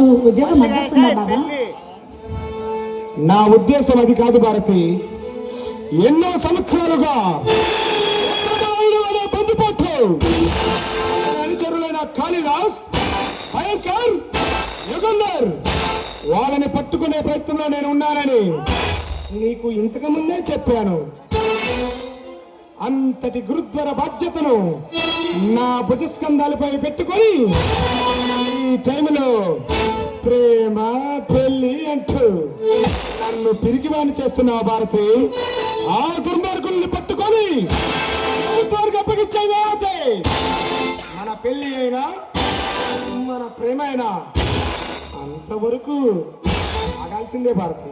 నీకు ఉద్యోగం అడ్డొస్తుందా బాబా? నా ఉద్దేశం అది కాదు భారతి. ఎన్నో సంవత్సరాలుగా అనుచరులైన కాళిదాస్ భయంకర్ యుగంధర్ వాళ్ళని పట్టుకునే ప్రయత్నంలో నేను ఉన్నానని నీకు ఇంతకు ముందే చెప్పాను. అంతటి గురుద్వర బాధ్యతను నా భుజస్కంధాలపై పెట్టుకొని టైంలో ప్రేమ పెళ్ళి అంటూ నన్ను పిరికివాణి చేస్తున్నావు భారతి ఆ దుర్మార్గుల్ని పట్టుకొని ప్రభుత్వానికి అప్పగించేదే మన పెళ్ళి అయినా మన ప్రేమ అయినా అంతవరకు ఆగాల్సిందే భారతి.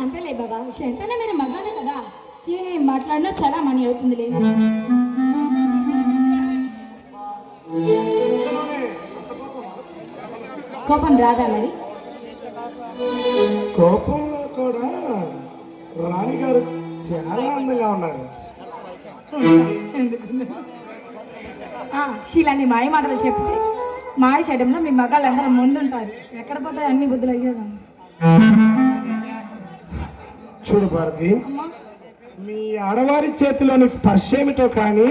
అంతలే బాబా ఎంతైనా మీరు మగానే కదా. ఏం మాట్లాడినా చాలా మనీ అవుతుంది కోపం రాదా మరి? కోపంలో కూడా రాణిగారు చాలా అందంగా ఉన్నారు. శీలాన్ని మాయ మాటలు చెప్తే మాయ చేయడంలో మీ మగాళ్ళందరూ ముందుంటారు. ఎక్కడ పోతాయి అన్ని బుద్ధులు అయ్యేదా చూడు భారతి మీ ఆడవారి చేతిలోని స్పర్శ ఏమిటో కానీ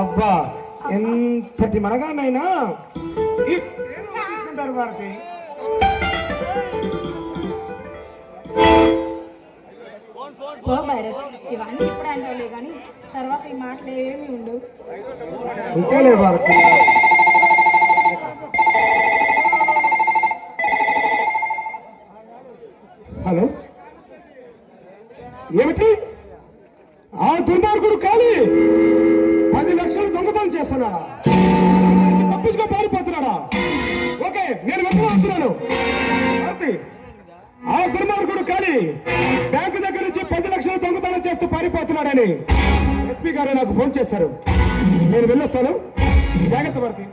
అబ్బా ఎంతటి మనగానైనా తీసుకుంటారు భారతి? ఇవన్నీ ఇప్పుడే కానీ తర్వాత ఈ మాటలు ఏమీ ఉండవు. అంతేలే భారతి. హలో? ఏమిటి? ఆ దుర్మార్గుడు కాలి! పది లక్షలు దొంగతనం చేస్తున్నాడా? తప్పించుకో పారిపోతున్నాడా ఓకే నేను వెంటనే ఆ దుర్మార్గుడు కానీ బ్యాంకు దగ్గర నుంచి పది లక్షలు దొంగతనం చేస్తూ పారిపోతున్నాడని ఎస్పీ గారు నాకు ఫోన్ చేశారు. నేను వెళ్ళొస్తాను. జాగ్రత్త భారతి.